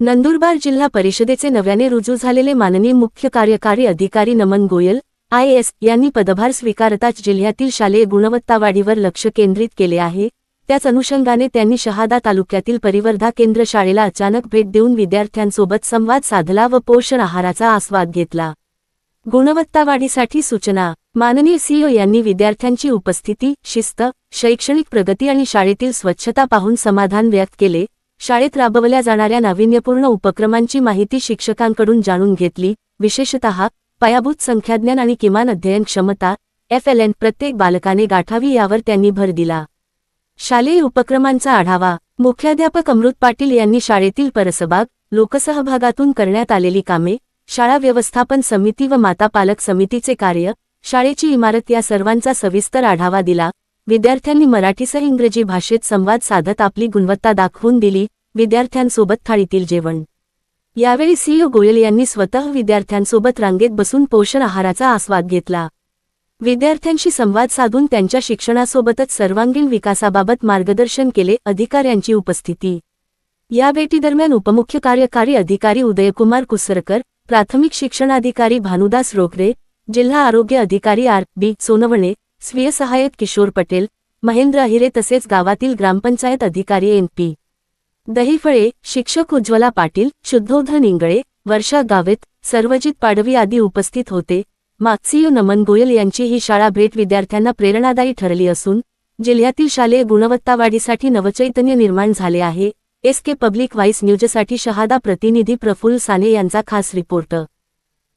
नंदुरबार जिल्हा परिषदेचे नव्याने रुजू झालेले माननीय मुख्य कार्यकारी अधिकारी नमन गोयल आय एस यांनी पदभार स्वीकारताच जिल्ह्यातील शालेय गुणवत्तावाढीवर लक्ष केंद्रित केले आहे. त्याच अनुषंगाने त्यांनी शहादा तालुक्यातील परिवर्धा केंद्र शाळेला अचानक भेट देऊन विद्यार्थ्यांसोबत संवाद साधला व पोषण आहाराचा आस्वाद घेतला. गुणवत्तावाढीसाठी सूचना माननीय सीओ यांनी विद्यार्थ्यांची उपस्थिती शिस्त शैक्षणिक प्रगती आणि शाळेतील स्वच्छता पाहून समाधान व्यक्त केले. शाळेत राबवल्या जाणाऱ्या नाविन्यपूर्ण उपक्रमांची माहिती शिक्षकांकडून जाणून घेतली. विशेषतः पायाभूत संख्याज्ञान आणि किमान अध्ययन क्षमता एफ एल एन प्रत्येक बालकाने गाठावी यावर त्यांनी भर दिला. शालेय उपक्रमांचा आढावा मुख्याध्यापक अमृत पाटील यांनी शाळेतील परसबाग लोकसहभागातून करण्यात आलेली कामे शाळा व्यवस्थापन समिती व माता पालक समितीचे कार्य शाळेची इमारत या सर्वांचा सविस्तर आढावा दिला. विद्यार्थ्यांनी मराठीसह इंग्रजी भाषेत संवाद साधत आपली गुणवत्ता दाखवून दिली विद्यार्थ्यांसोबत थाळीतील जेवण. यावेळी सीओ गोयल यांनी स्वतः विद्यार्थ्यांसोबत रांगेत बसून पोषण आहाराचा आस्वाद घेतला. विद्यार्थ्यांशी संवाद साधून त्यांच्या शिक्षणासोबतच सर्वांगीण विकासाबाबत मार्गदर्शन केले अधिकाऱ्यांची उपस्थिती. या भेटीदरम्यान उपमुख्य कार्यकारी अधिकारी उदयकुमार कुसरकर प्राथमिक शिक्षणाधिकारी भानुदास रोखरे जिल्हा आरोग्य अधिकारी आर. बी. सोनवणे स्वीय सहाय्यक किशोर पटेल महेंद्र अहिरे तसेच गावातील ग्रामपंचायत अधिकारी एन पी दहीफळे शिक्षक उज्ज्वला पाटील शुद्धोधन इंगळे वर्षा गावेत सर्वजित पाडवी आदी उपस्थित होते. मागसीयू नमन गोयल यांची ही शाळा भेट विद्यार्थ्यांना प्रेरणादायी ठरली असून जिल्ह्यातील शालेय गुणवत्तावाढीसाठी नवचैतन्य निर्माण झाले आहे. एस के पब्लिक व्हाईस न्यूजसाठी शहादा प्रतिनिधी प्रफुल्ल साने यांचा खास रिपोर्ट.